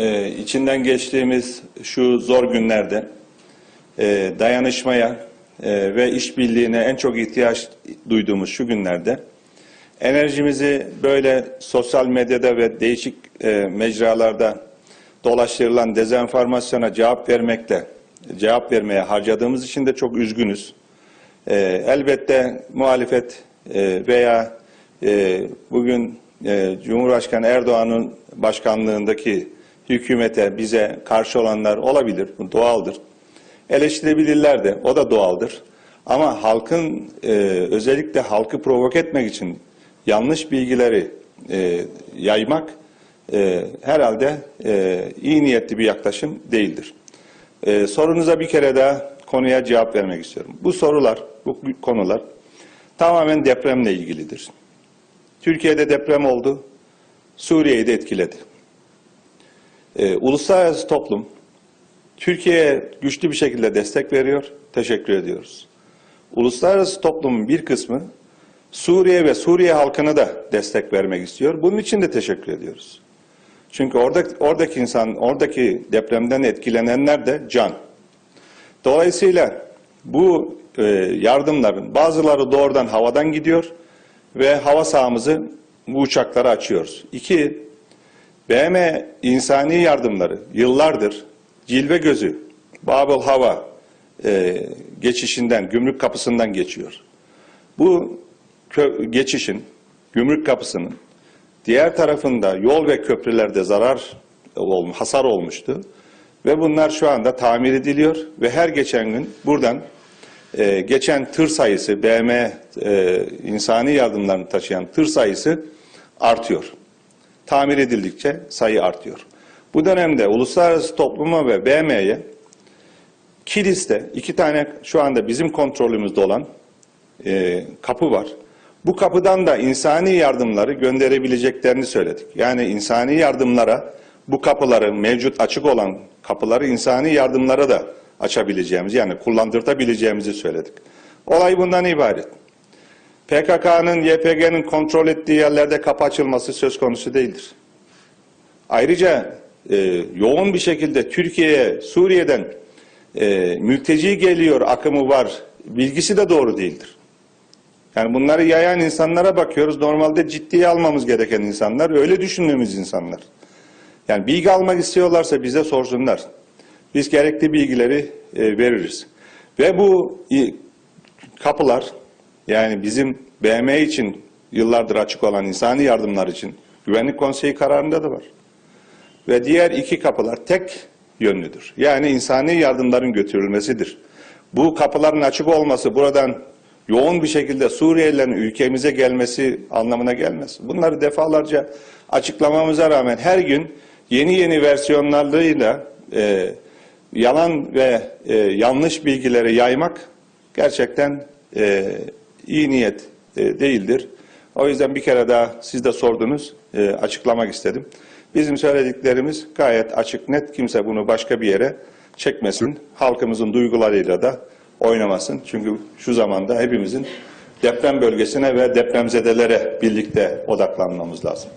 e, içinden geçtiğimiz şu zor günlerde e, dayanışmaya e, ve işbirliğine en çok ihtiyaç duyduğumuz şu günlerde enerjimizi böyle sosyal medyada ve değişik e, mecralarda dolaştırılan dezenformasyona cevap vermekle cevap vermeye harcadığımız için de çok üzgünüz. Elbette muhalefet veya bugün Cumhurbaşkanı Erdoğan'ın başkanlığındaki hükümete bize karşı olanlar olabilir, bu doğaldır. Eleştirebilirler de, o da doğaldır. Ama halkın e, özellikle halkı provoke etmek için yanlış bilgileri e, yaymak e, herhalde e, iyi niyetli bir yaklaşım değildir. E, sorunuza bir kere daha konuya cevap vermek istiyorum. Bu sorular, bu konular tamamen depremle ilgilidir. Türkiye'de deprem oldu, Suriye'yi de etkiledi. E, uluslararası toplum Türkiye'ye güçlü bir şekilde destek veriyor, teşekkür ediyoruz. Uluslararası toplumun bir kısmı Suriye ve Suriye halkına da destek vermek istiyor. Bunun için de teşekkür ediyoruz. Çünkü oradaki, oradaki insan, oradaki depremden etkilenenler de can. Dolayısıyla bu e, yardımların bazıları doğrudan havadan gidiyor ve hava sahamızı bu uçaklara açıyoruz. İki, BM insani yardımları yıllardır cilve gözü, Babel Hava e, geçişinden, gümrük kapısından geçiyor. Bu geçişin, gümrük kapısının diğer tarafında yol ve köprülerde zarar, hasar olmuştu. Ve bunlar şu anda tamir ediliyor ve her geçen gün buradan e, geçen tır sayısı, BM e, insani yardımlarını taşıyan tır sayısı artıyor. Tamir edildikçe sayı artıyor. Bu dönemde uluslararası topluma ve BM'ye Kilis'te iki tane şu anda bizim kontrolümüzde olan e, kapı var. Bu kapıdan da insani yardımları gönderebileceklerini söyledik. Yani insani yardımlara bu kapıları mevcut açık olan kapıları insani yardımlara da açabileceğimizi yani kullandırtabileceğimizi söyledik. Olay bundan ibaret. PKK'nın, YPG'nin kontrol ettiği yerlerde kapı açılması söz konusu değildir. Ayrıca e, yoğun bir şekilde Türkiye'ye, Suriye'den e, mülteci geliyor, akımı var bilgisi de doğru değildir. Yani bunları yayan insanlara bakıyoruz. Normalde ciddiye almamız gereken insanlar, öyle düşündüğümüz insanlar. Yani bilgi almak istiyorlarsa bize sorsunlar. Biz gerekli bilgileri e, veririz. Ve bu i- kapılar yani bizim BM için yıllardır açık olan insani yardımlar için Güvenlik Konseyi kararında da var. Ve diğer iki kapılar tek yönlüdür. Yani insani yardımların götürülmesidir. Bu kapıların açık olması buradan yoğun bir şekilde Suriyelilerin ülkemize gelmesi anlamına gelmez. Bunları defalarca açıklamamıza rağmen her gün yeni yeni versiyonlarıyla e, yalan ve e, yanlış bilgileri yaymak gerçekten e, iyi niyet e, değildir. O yüzden bir kere daha siz de sordunuz, e, açıklamak istedim. Bizim söylediklerimiz gayet açık, net. Kimse bunu başka bir yere çekmesin. Halkımızın duygularıyla da oynamasın. Çünkü şu zamanda hepimizin deprem bölgesine ve depremzedelere birlikte odaklanmamız lazım.